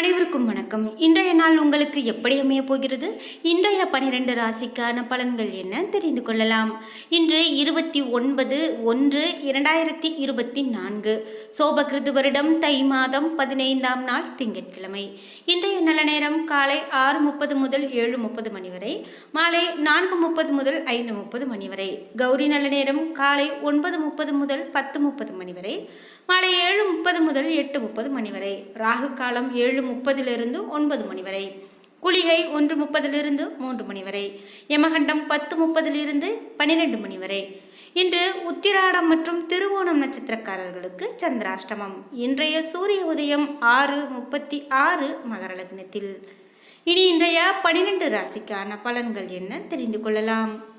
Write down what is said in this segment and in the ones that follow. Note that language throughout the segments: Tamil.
அனைவருக்கும் வணக்கம். இன்றைய நாள் உங்களுக்கு எப்படி அமைய போகிறது? இன்றைய பனிரெண்டு ராசிக்கான பலன்கள் என்ன தெரிந்து கொள்ளலாம். இன்று இருபத்தி ஒன்பது ஒன்று இரண்டாயிரத்தி இருபத்தி நான்கு. சோபகிருது வருடம் தை மாதம் பதினைந்தாம் நாள் திங்கட்கிழமை. இன்றைய நல்ல நேரம் காலை ஆறு முப்பது முதல் ஏழு முப்பது மணி வரை மாலை நான்கு முப்பது முதல் ஐந்து முப்பது மணி வரை. கௌரி நல்ல நேரம் காலை ஒன்பது முப்பது முதல் பத்து முப்பது மணி வரை மாலை ஏழு முப்பது முதல் எட்டு முப்பது மணி வரை. ராகு காலம் ஏழு முப்பதிலிருந்து ஒன்பது மணி வரை. குளிகை ஒன்று முப்பதிலிருந்து மூன்று மணி வரை. யமகண்டம் பத்து முப்பதிலிருந்து பன்னிரெண்டு மணி வரை. இன்று உத்திராடம் மற்றும் திருவோணம் நட்சத்திரக்காரர்களுக்கு சந்திராஷ்டமம். இன்றைய சூரிய உதயம் ஆறு முப்பத்தி ஆறு மகர லக்னத்தில். இனி இன்றைய பனிரெண்டு ராசிக்கான பலன்கள் என்ன தெரிந்து கொள்ளலாம்?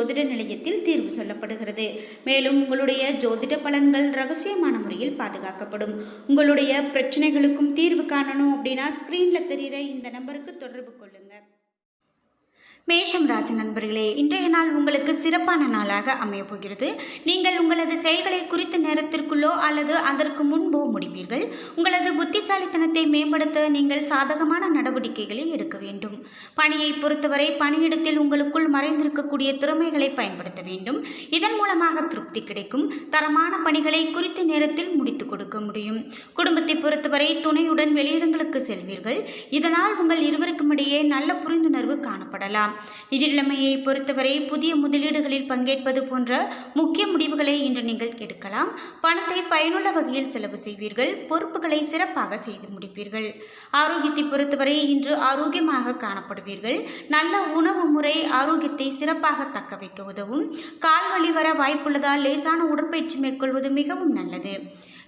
ஜோதிட நிலையத்தில் தீர்வு சொல்லப்படுகிறது. மேலும் உங்களுடைய ஜோதிட பலன்கள் ரகசியமான முறையில் பாதுகாக்கப்படும். உங்களுடைய பிரச்சனைகளுக்கும் தீர்வு காணணும் அப்படின்னா ஸ்க்ரீனில் தெரிகிற இந்த நம்பருக்கு தொடர்பு கொள்ளுங்கள் மேஷம் ராசி நண்பர்களே இன்றைய நாள் உங்களுக்கு சிறப்பான நாளாக அமையப் போகிறது. நீங்கள் உங்களது செயல்களை குறித்த நேரத்திற்குள்ளோ அல்லது அதற்கு முன்போ முடிப்பீர்கள். உங்களது புத்திசாலித்தனத்தை மேம்படுத்த நீங்கள் சாதகமான நடவடிக்கைகளை எடுக்க வேண்டும். பணியை பொறுத்தவரை பணியிடத்தில் உங்களுக்குள் மறைந்திருக்கக்கூடிய திறமைகளை பயன்படுத்த வேண்டும். இதன் மூலமாக திருப்தி கிடைக்கும். தரமான பணிகளை குறித்த நேரத்தில் முடித்து கொடுக்க முடியும். குடும்பத்தை பொறுத்தவரை துணையுடன் வெளியிடங்களுக்கு செல்வீர்கள். இதனால் உங்கள் இருவருக்கும் இடையே நல்ல புரிந்துணர்வு காணப்படலாம். நிதி நிலைமையை பொறுத்தவரை புதிய முதலீடுகளில் பங்கேற்பது போன்ற முக்கிய முடிவுகளை இன்று நீங்கள் எடுக்கலாம். பணத்தை பயனுள்ள வகையில் செலவு செய்வீர்கள். பொறுப்புகளை சிறப்பாக செய்து முடிப்பீர்கள். ஆரோக்கியத்தை பொறுத்தவரை இன்று ஆரோக்கியமாக காணப்படுவீர்கள். நல்ல உணவு முறை ஆரோக்கியத்தை சிறப்பாக தக்க வைக்க உதவும். கால் வலி வர வாய்ப்புள்ளதால் லேசான உடற்பயிற்சி மேற்கொள்வது மிகவும் நல்லது.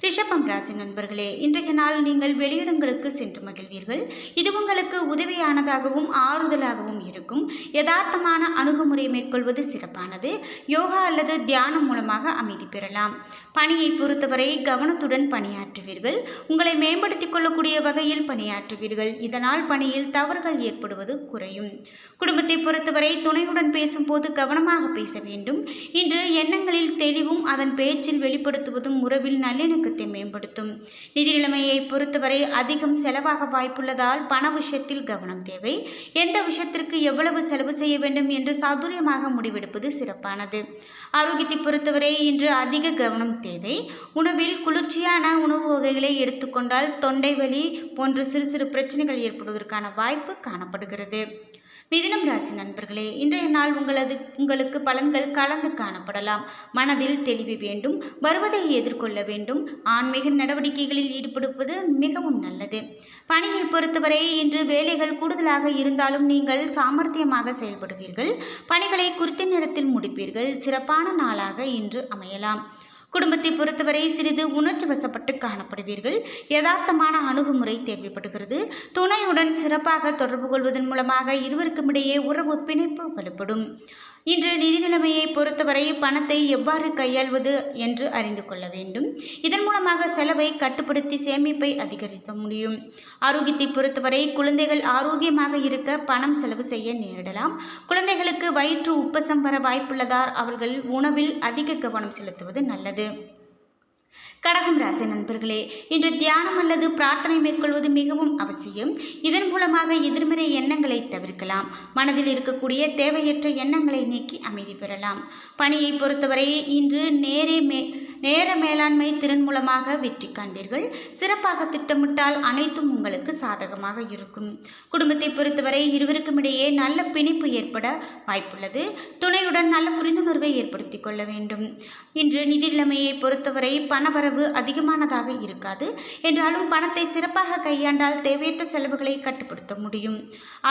ரிஷபம் ராசி நண்பர்களே இன்றைய நாள் நீங்கள் வெளியிடங்களுக்கு சென்று மகிழ்வீர்கள். இது உங்களுக்கு உதவியானதாகவும் ஆறுதலாகவும் இருக்கும். யதார்த்தமான அணுகுமுறை மேற்கொள்வது சிறப்பானது. யோகா அல்லது தியானம் மூலமாக அமைதி பெறலாம். பணியை பொறுத்தவரை கவனத்துடன் பணியாற்றுவீர்கள். உங்களை மேம்படுத்திக் கொள்ளக்கூடிய வகையில் பணியாற்றுவீர்கள். இதனால் பணியில் தவறுகள் ஏற்படுவது குறையும். குடும்பத்தை பொறுத்தவரை துணையுடன் பேசும்போது கவனமாக பேச வேண்டும். இன்று எண்ணங்களில் தெளிவும் அதன் பேச்சில் வெளிப்படுத்துவதும் உறவில் நல்லிணக்கத்தை மேம்படுத்தும். நிதி நிலைமையை பொறுத்தவரை அதிகம் செலவாக வாய்ப்புள்ளதால் பண விஷயத்தில் கவனம் தேவை. எந்த விஷயத்திற்கு எவ்வளவு செலவு செய்ய வேண்டும் என்று சாதுரியமாக முடிவெடுப்பது சிறப்பானது. ஆரோக்கியத்தை பொறுத்தவரை இன்று அதிக கவனம் தேவை. உணவில் குளிர்ச்சியான உணவு வகைகளை எடுத்துக்கொண்டால் தொண்டை வலி போன்ற சிறு சிறு பிரச்சனைகள் ஏற்படுவதற்கான வாய்ப்பு காணப்படுகிறது. மிதினம் ராசி நண்பர்களே இன்றைய நாள் உங்களது உங்களுக்கு பலன்கள் கலந்து காணப்படலாம். மனதில் தெளிவு வேண்டும் வருவதை எதிர்கொள்ள வேண்டும் ஆன்மீக நடவடிக்கைகளில் ஈடுபடுவது மிகவும் நல்லது. பணியை பொறுத்தவரை இன்று வேலைகள் கூடுதலாக இருந்தாலும் நீங்கள் சாமர்த்தியமாக செயல்படுவீர்கள். பணிகளை குறித்த நேரத்தில் முடிப்பீர்கள். சிறப்பான நாளாக இன்று அமையலாம். குடும்பத்தை பொறுத்தவரை சிறிது உணர்ச்சி வசப்பட்டு காணப்படுவீர்கள். யதார்த்தமான அணுகுமுறை தேவைப்படுகிறது. துணையுடன் சிறப்பாக தொடர்பு கொள்வதன் மூலமாக இருவருக்கும் இடையே உறவு பிணைப்பு வலுப்படும். இன்று நிதி நிலைமையை பொறுத்தவரை பணத்தை எவ்வாறு கையாள்வது என்று அறிந்து கொள்ள வேண்டும். இதன் மூலமாக செலவை கட்டுப்படுத்தி சேமிப்பை அதிகரிக்க முடியும். ஆரோக்கியத்தை பொறுத்தவரை குழந்தைகள் ஆரோக்கியமாக இருக்க பணம் செலவு செய்ய நேரிடலாம். குழந்தைகளுக்கு வயிற்று உப்பசம் வர வாய்ப்புள்ளதால் அவர்கள் உணவில் அதிக கவனம் செலுத்துவது நல்லது. கடகம் ராசி நண்பர்களே இன்று தியானம் அல்லது பிரார்த்தனை மேற்கொள்வது மிகவும் அவசியம். இதன் மூலமாக எதிர்மறை எண்ணங்களை தவிர்க்கலாம். மனதில் இருக்கக்கூடிய தேவையற்ற எண்ணங்களை நீக்கி அமைதி பெறலாம். பணியை பொறுத்தவரை இன்று நேரே மே நேர மேலாண்மை திறன் மூலமாக வெற்றி காண்பீர்கள் சிறப்பாக திட்டமிட்டால் அனைத்தும் உங்களுக்கு சாதகமாக இருக்கும். குடும்பத்தை பொறுத்தவரை இருவருக்கும் இடையே நல்ல பிணைப்பு ஏற்பட வாய்ப்புள்ளது. துணையுடன் நல்ல புரிந்துணர்வை ஏற்படுத்தி கொள்ள வேண்டும். இன்று நிதி நிலைமையை பொறுத்தவரை பணவரவு அதிகமானதாக இருக்காது. என்றாலும் பணத்தை சிறப்பாக கையாண்டால் தேவையற்ற செலவுகளை கட்டுப்படுத்த முடியும்.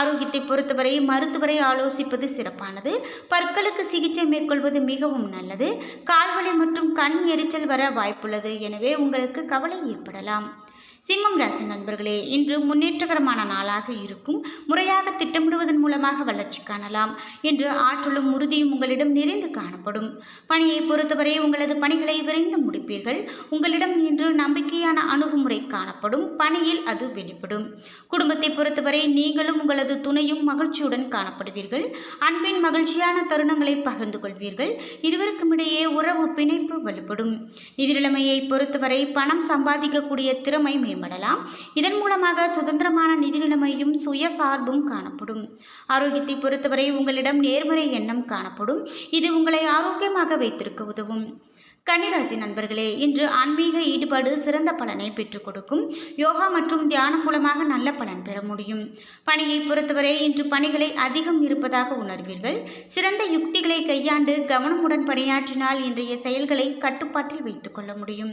ஆரோக்கியத்தை பொறுத்தவரை மருத்துவரை ஆலோசிப்பது சிறப்பானது. பற்களுக்கு சிகிச்சை மேற்கொள்வது மிகவும் நல்லது. கால்வலி மற்றும் கண் எரி எரிச்சல் வர வாய்ப்புள்ளது. எனவே உங்களுக்கு கவலை ஏற்படலாம். சிம்மம் ராசி நண்பர்களே இன்று முன்னேற்றகரமான நாளாக இருக்கும். முறையாக திட்டமிடுவதன் மூலமாக வளர்ச்சி காணலாம் என்று ஆற்றலும் உறுதியும் உங்களிடம் நிறைந்து காணப்படும். பணியை பொறுத்தவரை உங்களது பணிகளை விரைந்து முடிப்பீர்கள். உங்களிடம் இன்று நம்பிக்கையான அணுகுமுறை காணப்படும். பணியில் அது வெளிப்படும். குடும்பத்தை பொறுத்தவரை நீங்களும் உங்களது துணையும் மகிழ்ச்சியுடன் காணப்படுவீர்கள். அன்பின் மகிழ்ச்சியான தருணங்களை பகிர்ந்து கொள்வீர்கள். இருவருக்கும் இடையே உறவு பிணைப்பு வலுப்படும். நிதிநிலைமையை பொறுத்தவரை பணம் சம்பாதிக்கக்கூடிய திறமை மேம்படலாம். இதன் மூலமாக சுதந்திரமான நிதி நிலைமையும் சுயசார்பும் காணப்படும். ஆரோக்கியத்தை பொறுத்தவரை உங்களிடம் நேர்மறை எண்ணம் காணப்படும். இது உங்களை ஆரோக்கியமாக வைத்திருக்க உதவும். கன்னிராசி நண்பர்களே இன்று ஆன்மீக ஈடுபாடு சிறந்த பலனை பெற்றுக் கொடுக்கும். யோகா மற்றும் தியானம் மூலமாக நல்ல பலன் பெற முடியும். பணியை பொறுத்தவரை இன்று பணிகளை அதிகம் இருப்பதாக உணர்வீர்கள். சிறந்த யுக்திகளை கையாண்டு கவனமுடன் பணியாற்றினால் இன்றைய செயல்களை கட்டுப்பாட்டில் வைத்துக் கொள்ள முடியும்.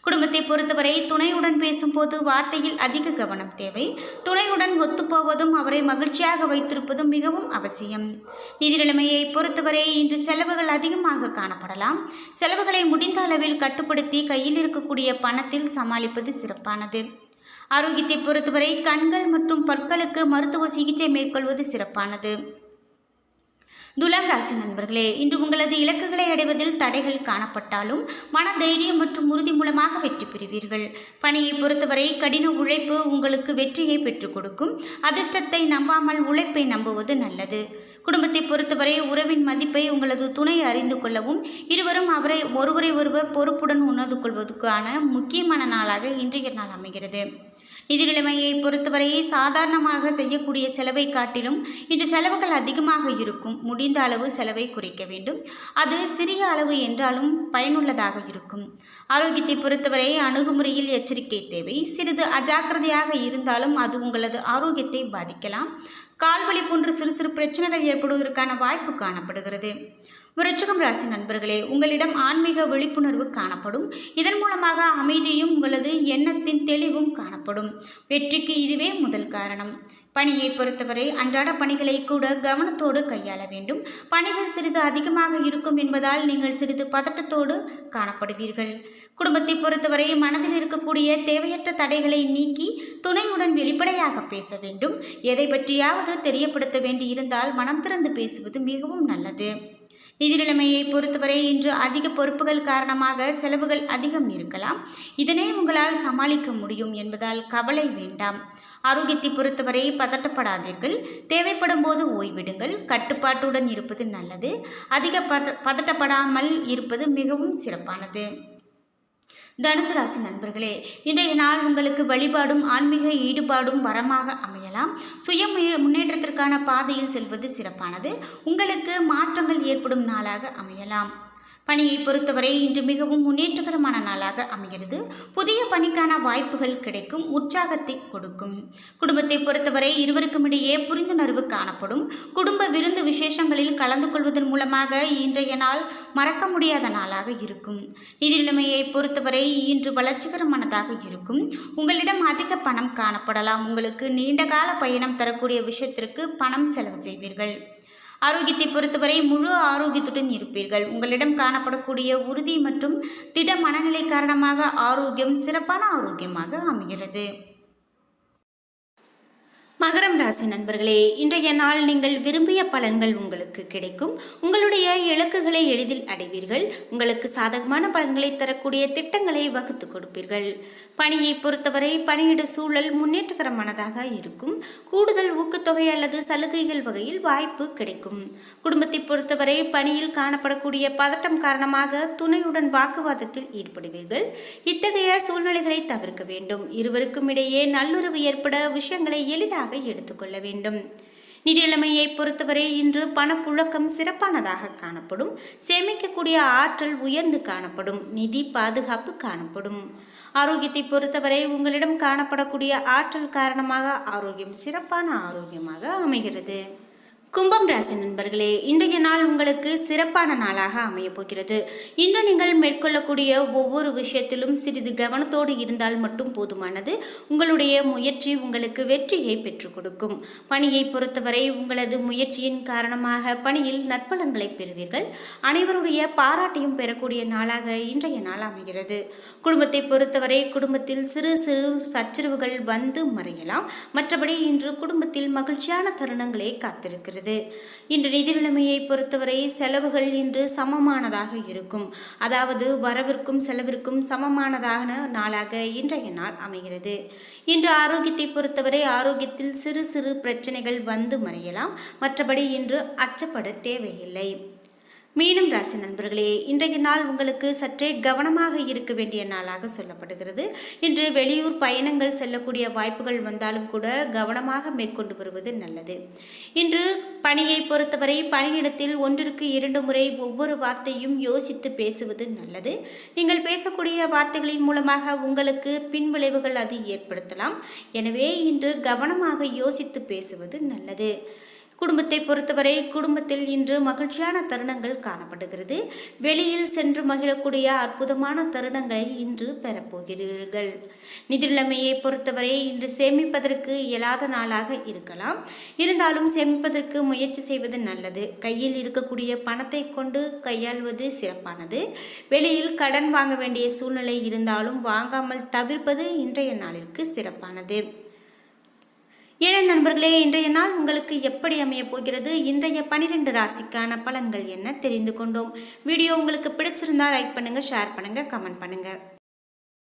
குடும்பத்தை பொறுத்தவரை துணையுடன் பேசும்போது வார்த்தையில் அதிக கவனம் தேவை. துணையுடன் ஒத்துப்போவதும் அவரை மகிழ்ச்சியாக வைத்திருப்பதும் மிகவும் அவசியம். நிதி நிலைமையை பொறுத்தவரை இன்று செலவுகள் அதிகமாக காணப்படலாம். செலவுகளை முடிந்த அளவில் கட்டுப்படுத்தி கையில் இருக்கக்கூடிய பணத்தில் சமாளிப்பது சிறப்பானது. ஆரோக்கியத்தை பொறுத்தவரை கண்கள் மற்றும் பற்களுக்கு மருத்துவ சிகிச்சை மேற்கொள்வது சிறப்பானது. துலாம் ராசி நண்பர்களே இன்று உங்களது இலக்குகளை அடைவதில் தடைகள் காணப்பட்டாலும் மன தைரியம் மற்றும் உறுதி மூலமாக வெற்றி பெறுவீர்கள். பணியை பொறுத்தவரை கடின உழைப்பு உங்களுக்கு வெற்றியை பெற்றுக் கொடுக்கும். அதிர்ஷ்டத்தை நம்பாமல் உழைப்பை நம்புவது நல்லது. குடும்பத்தை பொறுத்தவரை உறவின் மதிப்பை உங்களது துணை அறிந்து கொள்ளவும் இருவரும் அவரை ஒருவரை ஒருவர் பொறுப்புடன் உணர்ந்து கொள்வதற்கான முக்கியமான நாளாக இன்றைய நாள் அமைகிறது. நிதி நிலைமையை பொறுத்தவரை சாதாரணமாக செய்யக்கூடிய செலவை காட்டிலும் இன்று செலவுகள் அதிகமாக இருக்கும். முடிந்த அளவு செலவை குறைக்க வேண்டும். அது சிறிய அளவு என்றாலும் பயனுள்ளதாக இருக்கும். ஆரோக்கியத்தை பொறுத்தவரை அணுகுமுறையில் எச்சரிக்கை தேவை. சிறிது அஜாக்கிரதையாக இருந்தாலும் அது உங்களது ஆரோக்கியத்தை பாதிக்கலாம். கால்வழி போன்ற சிறு சிறு பிரச்சனைகள் ஏற்படுவதற்கான வாய்ப்பு காணப்படுகிறது. விருச்சகம் ராசி நண்பர்களே உங்களிடம் ஆன்மீக விழிப்புணர்வு காணப்படும். இதன் மூலமாக அமைதியும் உங்களது எண்ணத்தின் தெளிவும் காணப்படும். வெற்றிக்கு இதுவே முதல் காரணம். பணியை பொறுத்தவரை அன்றாட பணிகளை கூட கவனத்தோடு கையாள வேண்டும். பணிகள் சிறிது அதிகமாக இருக்கும் என்பதால் நீங்கள் சிறிது பதட்டத்தோடு காணப்படுவீர்கள். குடும்பத்தை பொறுத்தவரை மனதில் இருக்கக்கூடிய தேவையற்ற தடைகளை நீக்கி துணையுடன் வெளிப்படையாக பேச வேண்டும். எதை பற்றியாவது தெரியப்படுத்த வேண்டியிருந்தால் மனம் திறந்து பேசுவது மிகவும் நல்லது. நிதி நிலைமையை பொறுத்தவரை இன்று அதிக பொறுப்புகள் காரணமாக செலவுகள் அதிகம் இருக்கலாம். இதனை உங்களால் சமாளிக்க முடியும் என்பதால் கவலை வேண்டாம். ஆரோக்கியத்தை பொறுத்தவரை பதட்டப்படாதீர்கள். தேவைப்படும் போது ஓய்விடுங்கள். கட்டுப்பாட்டுடன் இருப்பது நல்லது. அதிக பத பதட்டப்படாமல் இருப்பது மிகவும் சிறப்பானது. தனுசு ராசி நண்பர்களே இன்றைய நாள் உங்களுக்கு வழிபாடும் ஆன்மீக ஈடுபாடும் வரமாக அமையலாம். சுய முய- முன்னேற்றத்திற்கான பாதையில் செல்வது சிறப்பானது. உங்களுக்கு மாற்றங்கள் ஏற்படும் நாளாக அமையலாம். பணியை பொறுத்தவரை இன்று மிகவும் முன்னேற்றகரமான நாளாக அமைகிறது. புதிய பணிக்கான வாய்ப்புகள் கிடைக்கும் உற்சாகத்தை கொடுக்கும். குடும்பத்தை பொறுத்தவரை இருவருக்கும் இடையே புரிந்துணர்வு காணப்படும். குடும்ப விருந்து விசேஷங்களில் கலந்து கொள்வதன் மூலமாக இன்றைய நாள் மறக்க முடியாத நாளாக இருக்கும். நிதி நிலைமையை பொறுத்தவரை இன்று வளர்ச்சிகரமானதாக இருக்கும். உங்களிடம் அதிக பணம் காணப்படலாம். உங்களுக்கு நீண்ட கால பயணம் தரக்கூடிய விஷயத்திற்கு பணம் செலவு செய்வீர்கள். ஆரோக்கியத்தை பொறுத்தவரை முழு ஆரோக்கியத்துடன் இருப்பீர்கள். உங்களிடம் காணப்படக்கூடிய உறுதி மற்றும் திட மனநிலை காரணமாக ஆரோக்கியம் சிறப்பான ஆரோக்கியமாக அமைகிறது. மகரம் ராசி நண்பர்களே இன்றைய நாள் நீங்கள் விரும்பிய பலன்கள் உங்களுக்கு கிடைக்கும். உங்களுடைய இலக்குகளை எளிதில் அடைவீர்கள். உங்களுக்கு சாதகமான பலன்களை தரக்கூடிய திட்டங்களை வகுத்து கொடுப்பீர்கள். பணியை பொறுத்தவரை பணியிட சூழல் முன்னேற்றகரமானதாக இருக்கும். கூடுதல் ஊக்கத்தொகை அல்லது சலுகைகள் வகையில் வாய்ப்பு கிடைக்கும். குடும்பத்தை பொறுத்தவரை பணியில் காணப்படக்கூடிய பதட்டம் காரணமாக துணையுடன் வாக்குவாதத்தில் ஈடுபடுவீர்கள். இத்தகைய சூழ்நிலைகளை தவிர்க்க வேண்டும். இருவருக்கும் இடையே நல்லுறவு ஏற்பட விஷயங்களை எளிதாக எடுத்துக்கொள்ள வேண்டும். நிதிநிலைமையை பொறுத்தவரை இன்று பணப்புழக்கம் சிறப்பானதாக காணப்படும். சேமிக்கக்கூடிய ஆற்றல் உயர்ந்து காணப்படும். நிதி பாதுகாப்பு காணப்படும். ஆரோக்கியத்தை பொறுத்தவரை உங்களிடம் காணப்படக்கூடிய ஆற்றல் காரணமாக ஆரோக்கியம் சிறப்பான ஆரோக்கியமாக அமைகிறது. கும்பம் ராசி நண்பர்களே இன்றைய நாள் உங்களுக்கு சிறப்பான நாளாக அமையப் போகிறது. இன்று நீங்கள் மேற்கொள்ளக்கூடிய ஒவ்வொரு விஷயத்திலும் சிறிது கவனத்தோடு இருந்தால் மட்டும் போதுமானது. உங்களுடைய முயற்சி உங்களுக்கு வெற்றியை பெற்றுக் கொடுக்கும். பணியை பொறுத்தவரை உங்களது முயற்சியின் காரணமாக பணியில் நற்பலன்களை பெறுவீர்கள். அனைவருடைய பாராட்டையும் பெறக்கூடிய நாளாக இன்றைய நாள் அமைகிறது. குடும்பத்தை பொறுத்தவரை குடும்பத்தில் சிறு சிறு சச்சரவுகள் வந்து மறையலாம். மற்றபடி இன்று குடும்பத்தில் மகிழ்ச்சியான தருணங்களே காத்திருக்கிறது. இன்று நிதி நிலைமையை பொறுத்தவரை செலவுகள் இன்று சமமானதாக இருக்கும். அதாவது வரவிற்கும் செலவிற்கும் சமமானதான நாளாக இன்றைய நாள் அமைகிறது. இன்று ஆரோக்கியத்தை பொறுத்தவரை ஆரோக்கியத்தில் சிறு சிறு பிரச்சனைகள் வந்து மறையலாம். மற்றபடி இன்று அச்சப்பட தேவையில்லை. மீனம் ராசி நண்பர்களே இன்றைய நாள் உங்களுக்கு சற்றே கவனமாக இருக்க வேண்டிய நாளாக சொல்லப்படுகிறது. இன்று வெளியூர் பயணங்கள் செல்லக்கூடிய வாய்ப்புகள் வந்தாலும் கூட கவனமாக மேற்கொண்டு வருவது நல்லது. இன்று பணியை பொறுத்தவரை பணியிடத்தில் ஒன்றிற்கு இரண்டு முறை ஒவ்வொரு வார்த்தையும் யோசித்து பேசுவது நல்லது. நீங்கள் பேசக்கூடிய வார்த்தைகளின் மூலமாக உங்களுக்கு பின்விளைவுகள் அது ஏற்படுத்தலாம். எனவே இன்று கவனமாக யோசித்து பேசுவது நல்லது. குடும்பத்தை பொறுத்தவரை குடும்பத்தில் இன்று மகிழ்ச்சியான தருணங்கள் காணப்படுகிறது. வெளியில் சென்று மகிழக்கூடிய அற்புதமான தருணங்களை இன்று பெறப்போகிறீர்கள். நிதிநிலைமையை பொறுத்தவரை இன்று சேமிப்பதற்கு இயலாத நாளாக இருக்கலாம். இருந்தாலும் சேமிப்பதற்கு முயற்சி செய்வது நல்லது. கையில் இருக்கக்கூடிய பணத்தை கொண்டு கையாள்வது சிறப்பானது. வெளியில் கடன் வாங்க வேண்டிய சூழ்நிலை இருந்தாலும் வாங்காமல் தவிர்ப்பது இன்றைய நாளிற்கு சிறப்பானது. ஏழை நண்பர்களே இன்றைய நாள் உங்களுக்கு எப்படி அமையப் போகிறது? இன்றைய பனிரெண்டு ராசிக்கான பலன்கள் என்ன? தெரிந்து கொண்டோம். வீடியோ உங்களுக்கு பிடிச்சிருந்தா லைக் பண்ணுங்கள் ஷேர் பண்ணுங்கள் கமெண்ட் பண்ணுங்கள்